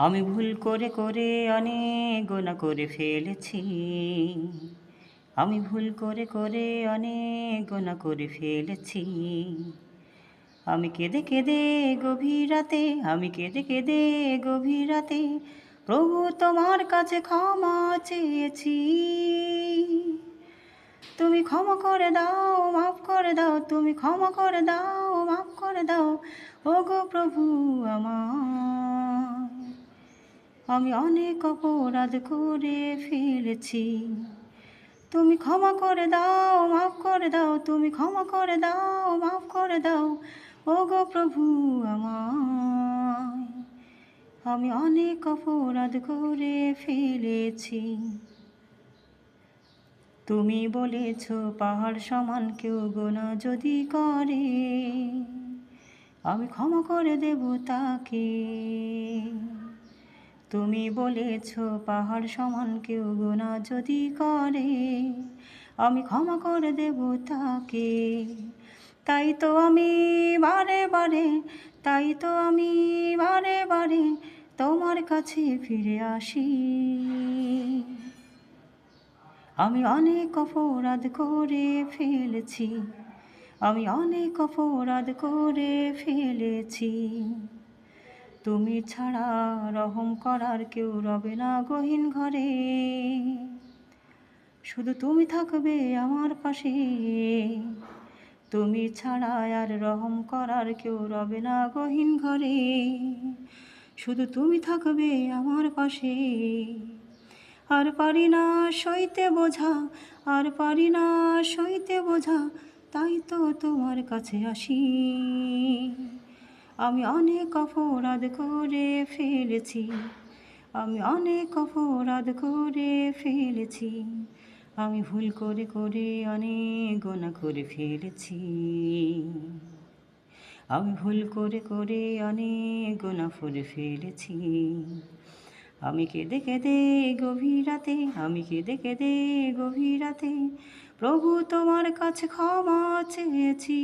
আমি ভুল করে করে অনেক গোনা করে ফেলেছি। আমি ভুল করে করে অনেক গোনা করে ফেলেছি। আমি কেঁদে কেঁদে গভীর রাতে, আমি কেঁদে কেঁদে গভীর রাতে প্রভু তোমার কাছে ক্ষমা চেয়েছি। তুমি ক্ষমা করে দাও, মাফ করে দাও, তুমি ক্ষমা করে দাও, মাফ করে দাও। ও গো প্রভু আমার। আমি অনেক অপরাধ করে ফেলেছি। তুমি ক্ষমা করে দাও, মাফ করে দাও, তুমি ক্ষমা করে দাও, মাফ করে দাও। ও গো প্রভু আমার আমি অনেক অপরাধ করে ফেলেছি। তুমি বলেছ, পাহাড় সমান কেউ গোনা যদি করে। আমি ক্ষমা করে দেব তাকে। তুমি বলেছ পাহাড় সমান কেউ গোনা যদি করে, আমি ক্ষমা করে দেব তাকে। তাই তো আমি বারে বারে, তাই তো আমি বারে বারে তোমার কাছে ফিরে আসি। আমি অনেক অপরাধ করে ফেলেছি, আমি অনেক অপরাধ করে ফেলেছি। তুমি ছাড়া রহম করার কেউ রবে না গহীন ঘরে। শুধু তুমি থাকবে আমার পাশে। তুমি ছাড়া আর রহম করার কেউ রবে না গহীন ঘরে। শুধু তুমি থাকবে আমার পাশে। আর পারি না সইতে বোঝা, আর পারি না সইতে বোঝা, তাই তো তোমার কাছে আসি। আমি অনেক অপরাধ করে ফেলেছি। আমি অনেক অপরাধ করে ফেলেছি। আমি ভুল করে করে অনেক গোনা করে ফেলেছি। আমি ভুল করে করে অনেক গোনা করে ফেলেছি। আমি কেঁদে কেঁদে গভীর রাতে, আমি কেঁদে কেঁদে গভীর রাতে প্রভু তোমার কাছে ক্ষমা চেয়েছি।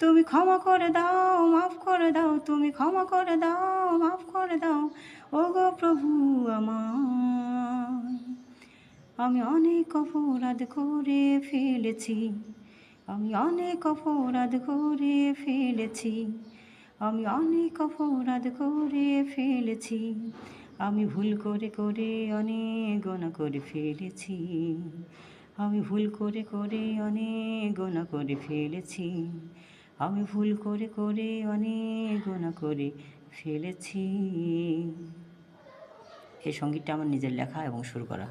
তুমি ক্ষমা করে দাও, মাফ করে দাও, তুমি ক্ষমা করে দাও, মাফ করে দাও। ও গো প্রভু আমার, আমি অনেক অপরাধ করে ফেলেছি, আমি অনেক অপরাধ করে ফেলেছি, আমি অনেক অপরাধ করে ফেলেছি, আমি ভুল করে করে অনেক গোনা করে ফেলেছি, আমি ভুল করে করে অনেক গোনা করে ফেলেছি আমি ভুল করে করে অনেক গোনা করে ফেলেছি। এই সঙ্গীতটা আমার নিজের লেখা এবং সুর করা।